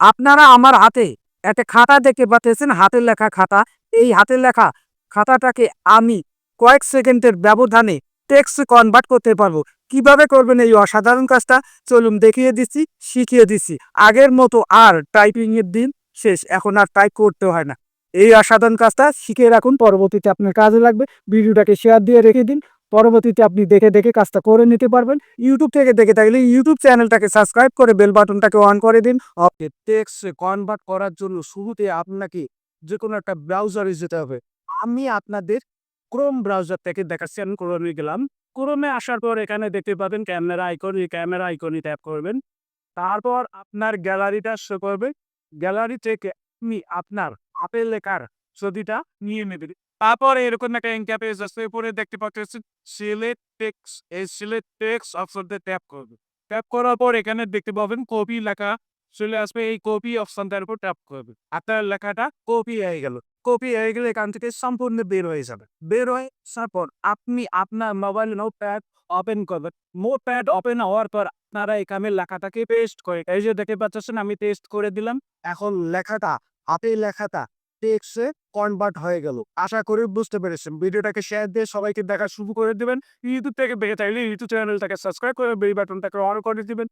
আপনারা আমার হাতে একটা খাতা দেখতে পাচ্ছেন, হাতের লেখা খাতা। এই হাতের লেখা খাতাটাকে আমি কয়েক সেকেন্ডের ব্যবধানে টেক্সট কনভার্ট করতে পারব। কীভাবে করবেন এই অসাধারণ কাজটা? চলুন দেখিয়ে দিচ্ছি, শিখিয়ে দিচ্ছি। আগের মতো আর টাইপিং এর দিন শেষ। এখন আর টাইপ করতে হয় না। এই অসাধারণ কাজটা শিখে রাখুন। পরবর্তীতে আপনার কাজে লাগবে। ভিডিওটাকে শেয়ার দিয়ে রেখে দিন। পরবর্তীতে আপনি দেখে দেখে কাজটা করে নিতে পারবেন। ইউটিউব থেকে দেখে থাকলে ইউটিউব চ্যানেলটাকে সাবস্ক্রাইব করে বেল বাটনটাকে অন করে দিন। ওকে টেক্সট কনভার্ট করার জন্য শুরুতে আপনাকে যে কোনো একটা ব্রাউজারে যেতে হবে। আমি আপনাদের ক্রোম ব্রাউজার থেকে দেখাচ্ছি আমি ক্রোমে গেলাম ক্রোমে আসার পর এখানে দেখতে পাবেন ক্যামেরা আইকন এই ক্যামেরা আইকনই ট্যাপ করবেন। তারপর আপনার গ্যালারিটা শো করবে। গ্যালারি থেকে আপনি আপনার আপেল লেখার ছবিটা নিয়ে নেবেন তারপর এরকম একটা ইন্টারফেস আসছে উপরে দেখতে পাচ্ছেন সিলেক্ট টেক্স এই সিলেক্ট টেক্স অপশনতে ট্যাপ করবে। ট্যাপ করার পর এখানে দেখতে পাবেন কপি লেখা চলে আসবে, এই কপি অপশনটার উপর ট্যাপ করবে। আপনার লেখাটা কপি হয়ে গেল। কপি হয়ে গেলে এখান থেকে সম্পূর্ণ বের হয়ে যাবে। বের হয়ে আসার আপনি আপনার মোবাইল নোটপ্যাড ওপেন করবেন। নোটপ্যাড ওপেন হওয়ার পর আপনারা এখানে লেখাটাকে পেস্ট করে, এই যে দেখতে পাচ্ছেন, আমি পেস্ট করে দিলাম। এখন লেখাটা, হাতে লেখাটা টেক্সে কনভার্ট হয়ে গেল। আশা করি বুঝতে পেরেছেন। ভিডিওটাকে শেয়ার দিয়ে সবাইকে দেখা শুরু করে দেবেন। ইউটিউব থেকে দেখে চাইলে ইউটিউব চ্যানেলটাকে সাবস্ক্রাইব করে বেল বাটনটাকে অন করে দিবেন।